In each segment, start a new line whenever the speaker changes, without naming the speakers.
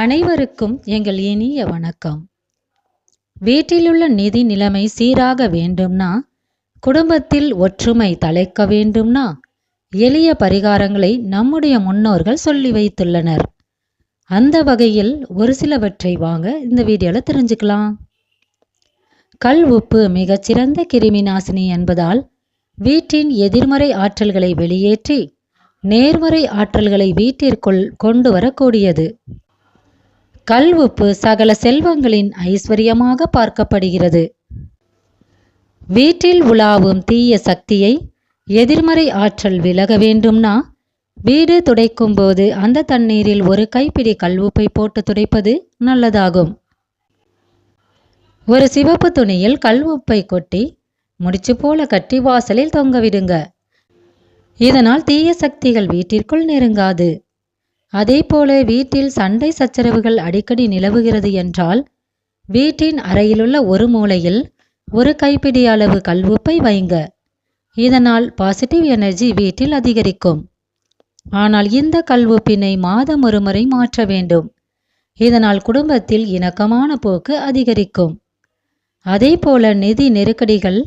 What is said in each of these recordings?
அனைவருக்கும் எங்கள் இனிய வணக்கம். வீட்டிலுள்ள நிதி நிலைமை சீராக வேண்டும்னா குடும்பத்தில் ஒற்றுமை தலைக்க வேண்டும்னா எளிய பரிகாரங்களை நம்முடைய முன்னோர்கள் சொல்லி வைத்துள்ளனர். அந்த வகையில் ஒரு சிலவற்றை வாங்க இந்த வீடியோவில் தெரிஞ்சுக்கலாம். கல் உப்பு மிகச்சிறந்த கிருமி நாசினி என்பதால் வீட்டின் எதிர்மறை ஆற்றல்களை வெளியேற்றி நேர்மறை ஆற்றல்களை வீட்டிற்குள் கொண்டு வரக்கூடியது. கல் உப்பு சகல செல்வங்களின் ஐஸ்வர்யமாக பார்க்கப்படுகிறது. வீட்டில் உலாவும் தீய சக்தியை எதிர்மறை ஆற்றல் விலக வேண்டும்னா வீடு துடைக்கும் போது அந்த தண்ணீரில் ஒரு கைப்பிடி கல்வுப்பை போட்டு துடைப்பது நல்லதாகும். ஒரு சிவப்பு துணியில் கல்வுப்பை கொட்டி முடிச்சு போல கட்டி வாசலில் தொங்கவிடுங்க இதனால் தீய சக்திகள் வீட்டிற்குள் நெருங்காது. அதே போல வீட்டில் சண்டை சச்சரவுகள் அடிக்கடி நிலவுகிறது என்றால் வீட்டின் அறையிலுள்ள ஒரு மூலையில் ஒரு கைப்பிடி அளவு கல்வுப்பை வைங்க. இதனால் பாசிட்டிவ் எனர்ஜி வீட்டில் அதிகரிக்கும். ஆனால் இந்த கல்வுப்பினை மாதம் ஒரு முறை மாற்ற வேண்டும். இதனால் குடும்பத்தில் இணக்கமான போக்கு அதிகரிக்கும். அதே போல நிதி நெருக்கடிகள்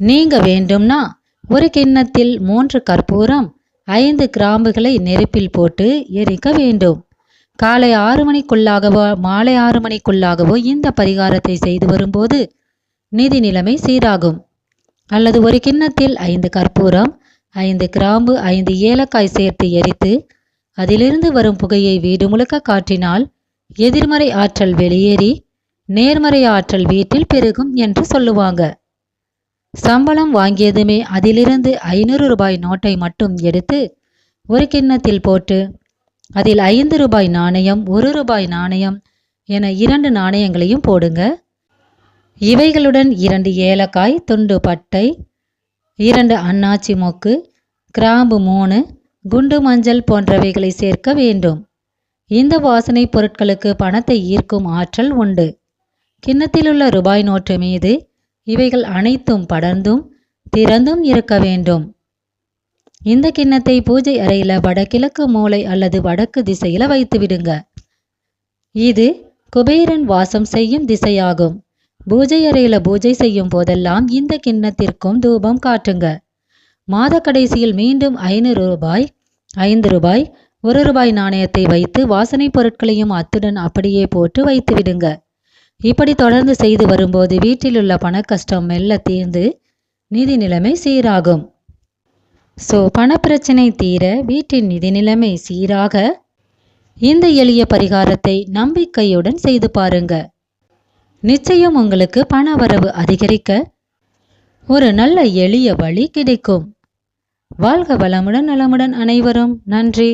நீங்க வேண்டும்னா ஒரு கிண்ணத்தில் மூன்று கற்பூரம் ஐந்து கிராம்புகளை நெருப்பில் போட்டு எரிக்க வேண்டும். காலை ஆறு மணிக்குள்ளாகவோ மாலை ஆறு மணிக்குள்ளாகவோ இந்த பரிகாரத்தை செய்து வரும்போது நிதி நிலைமை சீராகும். அல்லது ஒரு கிண்ணத்தில் ஐந்து கற்பூரம் ஐந்து கிராம்பு ஐந்து ஏலக்காய் சேர்த்து எரித்து அதிலிருந்து வரும் புகையை வீடு முழுக்க காட்டினால் எதிர்மறை ஆற்றல் வெளியேறி நேர்மறை ஆற்றல் வீட்டில் பெருகும் என்று சொல்லுவாங்க. சம்பளம் வாங்கியதுமே அதிலிருந்து ஐநூறு ரூபாய் நோட்டை மட்டும் எடுத்து ஒரு கிண்ணத்தில் போட்டு அதில் ஐந்து ரூபாய் நாணயம் ஒரு ரூபாய் நாணயம் என இரண்டு நாணயங்களையும் போடுங்க. இவைகளுடன் இரண்டு ஏலக்காய் துண்டு பட்டை இரண்டு அன்னாச்சி மொக்கு கிராம்பு மூணு குண்டு மஞ்சள் போன்றவைகளை சேர்க்க வேண்டும். இந்த வாசனை பொருட்களுக்கு பணத்தை ஈர்க்கும் ஆற்றல் உண்டு. கிண்ணத்திலுள்ள ரூபாய் நோட்டு மீது இவைகள் அனைத்தும் படர்ந்தும் திறந்தும் இருக்க வேண்டும். இந்த கிண்ணத்தை பூஜை அறையில வடகிழக்கு மூலை அல்லது வடக்கு திசையில வைத்து விடுங்க. இது குபேரன் வாசம் செய்யும் திசையாகும். பூஜை அறையில பூஜை செய்யும் போதெல்லாம் இந்த கிண்ணத்திற்கும் தூபம் காட்டுங்க. மாத கடைசியில் மீண்டும் ஐநூறு ரூபாய் ஐந்து ரூபாய் ஒரு ரூபாய் நாணயத்தை வைத்து வாசனை பொருட்களையும் அத்துடன் அப்படியே போட்டு வைத்து விடுங்க. இப்படி தொடர்ந்து செய்து வரும்போது வீட்டிலுள்ள பண கஷ்டம் மெல்ல தீர்ந்து நிதி நிலைமை சீராகும். ஸோ பணப்பிரச்சனை தீர வீட்டின் நிதி நிலைமை சீராக இந்த எளிய பரிகாரத்தை நம்பிக்கையுடன் செய்து பாருங்க. நிச்சயம் உங்களுக்கு பண வரவு அதிகரிக்க ஒரு நல்ல எளிய வழி கிடைக்கும். வாழ்க வளமுடன் நலமுடன் அனைவரும். நன்றி.